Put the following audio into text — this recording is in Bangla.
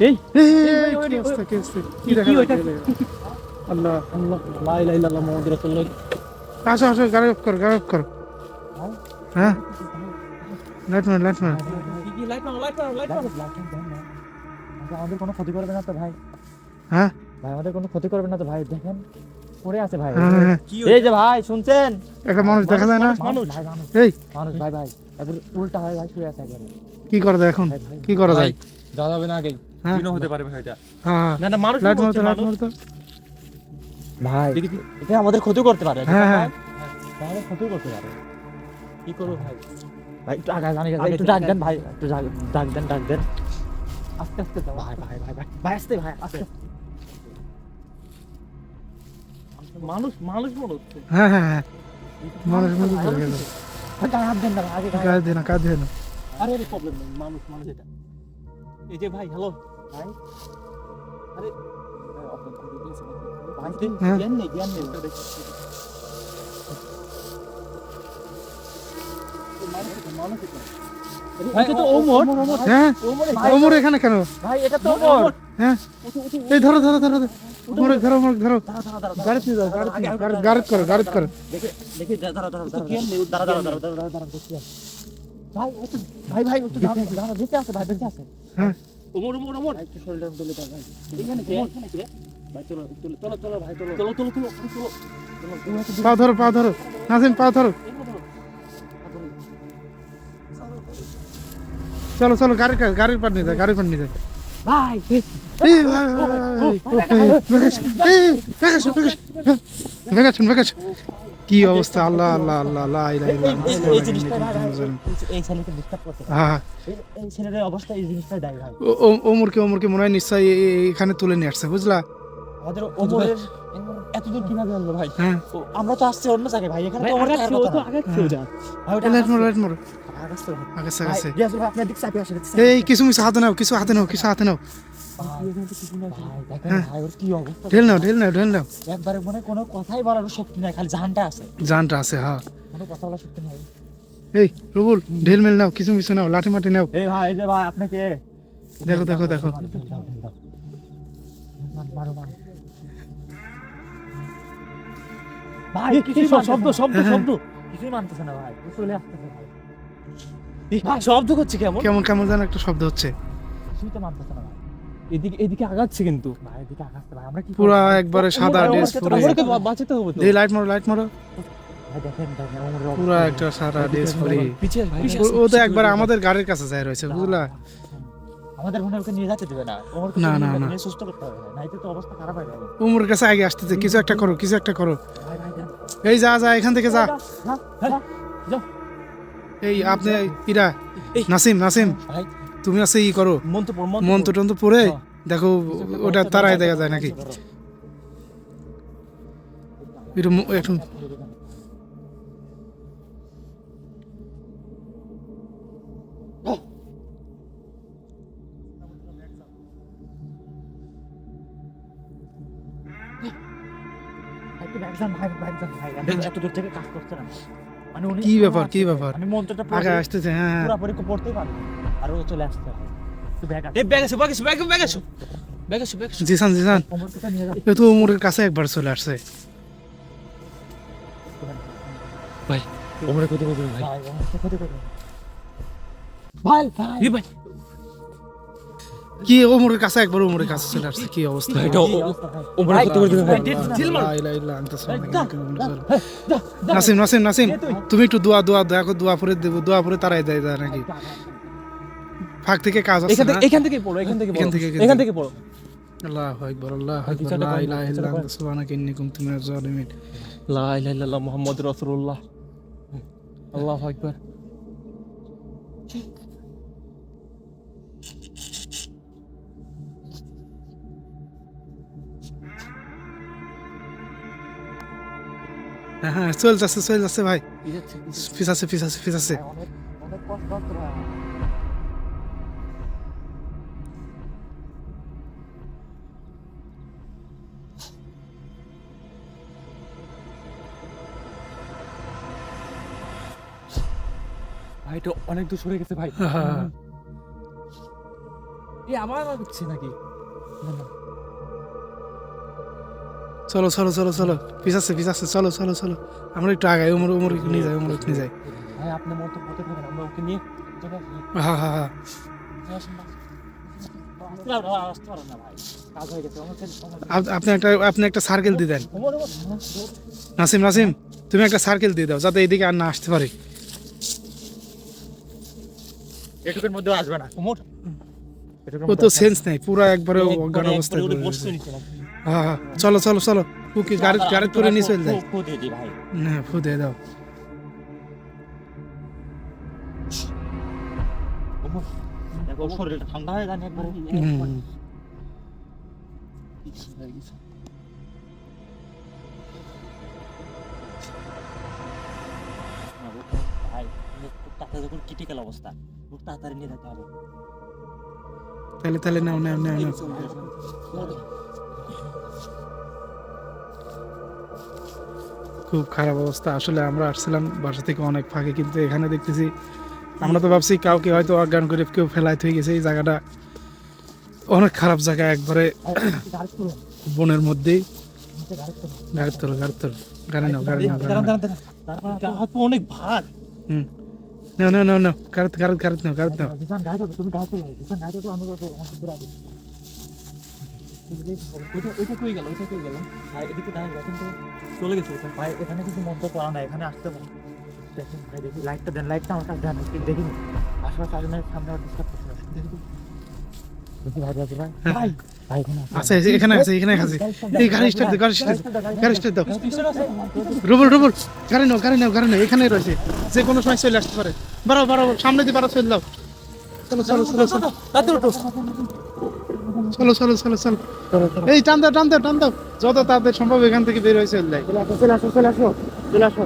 এই? আল্লাহ আল্লাহ আসো আসো গাড়ি অফ করো। গাড়ি অফ করো হ্যাঁ লাইট মার লাইট মার আমাদের কোনো ক্ষতি করবে না তো ভাই। হ্যাঁ? ভাই আমাদের কোনো ক্ষতি করবে না তো ভাই দেখেন। পড়ে আছে ভাই। হ্যাঁ, হ্যাঁ, হ্যাঁ। এই যে ভাই শুনছেন? একটা মানুষ দেখা যায় না? এই। মানুষ ভাই ভাই। উল্টা হয় ভাই শুয়ে আছে কি করা যায় এখন? ভাই ভাই। কি করা যায়? যা যাবে না আগে। হ্যাঁ। হতে পারে ভাই এটা। হ্যাঁ না না মানুষ লাইট মারতো লাইট মানুষ। মারতো ভাই। এটা আমাদের ক্ষতি করতে পারে। হ্যাঁ, হ্যাঁ। ক্ষতি করতে পারে। কি করব ভাই? ভাই একটু আগে জানি একটু ডাক দেন ভাই একটু ডাক- দেন ডাক দেন। আস্তে আস্তে ভাই ভাই ভাই ভাই ভাই আস্তে ভাই আস্তে। মানুষ মানুষ মনে হচ্ছে। হ্যাঁ হ্যাঁ হ্যাঁ। মানুষ হাত দেন না আগে কাজ দিয়ে না কাজ আরে প্রবলেম নেই মানুষ মানুষ এটা। এই যে ভাই হ্যালো ভাই আরে ওমর এখানে কেন? ভাই এটা তো ওমর হ্যাঁ এই ধরো ধরো ধরো ধরো। ধরো দাঁড়া দাঁড়া গাড়ি নিয়ে যাও গাড়ি গাড়ি- করো গাড়ি করো। দেখে দেখে দাঁড়া দাঁড়া দাঁড়া জ্ঞান নেই, জ্ঞান দাঁড়া দাঁড়া দাঁড়া দেখি ভাই ও তো ভাই ভাই ও তো দাঁড়া দাঁড়া বেঁচে আছে ভাই বেঁচে আছে। হ্যাঁ। ওমর ওমর ওমর। ভাই একটু শরীরটা তুলে দাও ভাই এখানে কে? ভাই চলো চলো চলো চলো ভাই চলো। চলো চলো চলো চলো। পা ধরো পা ধরো। নাসিম পা ধরো। চলো চলো গাড়ি গাড়ির পার নিয়ে যায় গাড়ির পার নিয়ে যায় ভাই এই ভাই, ভাই, ভাই, কি অবস্থা? আল্লাহ আল্লাহ আল্লাহ আল্লাহ জিনিসটা হ্যাঁ। এই- ছেলের অবস্থা এই জিনিসটাই দেয় ভাই ও- ও- ওমরকে ওমরকে মনে হয় নিশ্চয়ই এখানে তুলে নিয়ে আসছে বুঝলা? আমাদের ওমরের কীভাবে আনলো ভাই? হ্যাঁ। আমরা তো আসছি অন্য জায়গায় ভাই এখানে তো ওমর কথা ভাই ওটা লাইট মারো লাইট মারো এই কিছু মিছু হাতে নাও কিছু হাতে নাও কিছু হাতে নাও। হ্যাঁ। ঢেল নাও ঢেল নাও ঢেল নাও। একবারে মনে কোনো কথাই বলার শক্তি নাই খালি জানটা আছে। জানটা আছে হ্যাঁ। কোনো কথা বলার শক্তি নাই। এই রুবুল ঢেল মেল নাও কিছু মিছু নাও লাঠি মাটি নাও। এই ভাই এই যে ভাই আপনাকে দেখো দেখো ভাই শব্দ। শব্দ শব্দ। কিছুই মানতেছে না ভাই চলে আসতেছে ভাই। শব্দ করছে কেমন? কেমন কেমন যেন একটা শব্দ হচ্ছে। কিছুই তো মানতেছে না এদিকে এদিকে আগাচ্ছে কিন্তু। ভাই এদিকে আগাচ্ছে ভাই আমরা কি পুরা একবারে সাদা ড্রেস পরে বাঁচাতে হবে তো। এই লাইট মারো লাইট মারো। পুরা। একটা সাদা ড্রেস পরে ও- তো একবার আমাদের গাড়ির কাছে যায় রয়েছে বুঝলা? আমাদের মনে ওকে নিয়ে যেতে দিবে না। ওমরকে না, না, না। সুস্থ করতে হবে নাইতে তো অবস্থা খারাপ হয়ে যাবে। উমরের কাছে আগে আসতেছে কিছু একটা করো কিছু একটা করো। এই যা যা এখান থেকে যা। এই আপনি ইরা নাসিম নাসিম। ভাই তুমি আছে ই করো মন্ত্র পড়, পড়। টন্ত্র পরে হ্যাঁ। দেখো ওটা তারাই দেখা যায় নাকি একটু এত দূর থেকে কাজ করছে না। মানে কি ব্যাপার, কি ব্যাপার? আমি মন্ত্রটা আগে আসতেছে হ্যাঁ হ্যাঁ। পুরাপুরি পড়তেই পারব আর ও চলে আসছে ভাই। একটু ব্যাগ আছে। এই ব্যাগ আছে ব্যাগ আছে ব্যাগ ব্যাগ আছে ব্যাগ আছে ব্যাগ আছে জিসান জিসান ওমরকে নিয়ে যাও। এ তো উমরের কাছে একবার চলে আসছে ভাই ওমরে কত কত ভাই ভাই, ওমরকে ক্ষতি করবে না। ভাই, ভাই। কি উমরের কাছে একবার উমরের কাছে চলে আসছে কি অবস্থা এটা? ওমরে কত ভাই লা আনতা। নাসিম নাসিম নাসিম তুমি একটু দোয়া দোয়া দেখো দোয়া পরে দেবো দোয়া পরে তারাই দেয় দেয় নাকি ফাঁক থেকে কাজ আছে এখান থেকে এখান থেকে পড়ো এখান থেকে পড়ো এখান থেকে। পড়ো। আল্লাহু আকবার আল্লাহু আকবার। লা ইলাহা ইল্লা। আনতা সুবহানাকা ইন্নী কুনতু মিনাজ জালিমিন। লা ইলাহা ইল্লাল্লাহ মুহাম্মাদুর রাসূলুল্লাহ। আল্লাহু আকবার। হ্যাঁ হ্যাঁ চলতেছে চলতেছে ভাই। যাচ্ছে। পিছাছে পিছাছে পিছাছে ভাই, অনেক অনেক কষ্ট ভাই। এটা অনেক দূর সরে গেছে ভাই। হ্যাঁ। আমার হচ্ছে নাকি? না, না। চলো চলো চলো চলো। পিছাচ্ছে পিছাচ্ছে চলো চলো চলো। আমরা একটু আগাই উমর উমর নিয়ে যাই উমর নিয়ে যাই। ভাই আপনি মতো পথে থাকেন আমরা ওকে নিয়ে হ্যাঁ হ্যাঁ হ্যাঁ। আপনি একটা আপনি একটা সার্কেল দিয়ে দেন। ওমর, ওমর, নাসিম নাসিম তুমি একটা সার্কেল দিয়ে দাও যাতে এইদিকে আর না আসতে পারে। এটুকুর মধ্যেও আসবে না। ও তো সেন্স নাই পুরো একবারে অজ্ঞান অবস্থায় নাকি? হ্যাঁ হ্যাঁ চলো চলো চলো। গাড়ি গাড়ি করে নিয়ে চলে যায় না ফু দিয়ে দাও। শরীরটা ঠান্ডা হয়ে একবারে। যখন ক্রিটিক্যাল অবস্থা। তাড়াতাড়ি নিয়ে যেতে হবে। তাহলে তাহলে নাও নাও নাও নাও। খুব খারাপ অবস্থা। আসলে আমরা আসছিলাম বাসা থেকে অনেক ফাঁকে কিন্তু এখানে দেখতেছি আমরা তো ভাবছি কাউকে হয়তো অজ্ঞান করে কেউ ফেলায় হয়ে গেছে। এই জায়গাটা অনেক খারাপ জায়গা একবারে বনের মধ্যেই। গাড়ি তুলো গাড়ি তোলো। গাড়ি নাও গাড়ি নাও অনেক ভার হুম। No, no, no. No, গেল ওইটা কই ভাই এদিকে দাঁড়িয়ে চলে গেছে ভাই এখানে কিছু মন্ত্র করা নাই এখানে আসতে পারে দেখেন ভাই দেখি লাইটটা দেন লাইটটা আমার কাছে দেন দেখি আশেপাশে আসলে সামনে ডিস্টার্ব করছে দেখি আছে। আছে আছে, এখানে আছে এখানে আছে। এই গাড়ি স্টার্ট দাও গাড়ি স্টার্ট গাড়ি স্টার্ট দাও। পিছনে আছে রুবুল রুবুল গাড়ি নাও গাড়ি নাও গাড়ি নাও এখানে রয়েছে। যে কোনো সময় চলে আসতে পারে। বাড়াও বাড়াও সামনে দিয়ে বাড়াও চলে দাও চলো চলো চলো চলো। চলো চলো চলো চলো। এই টান দাও টান দাও টান দাও। যত তাড়াতাড়ি সম্ভব এখান থেকে বের হয়ে চলে যায় চলে আসো চলে আসো চলে আসো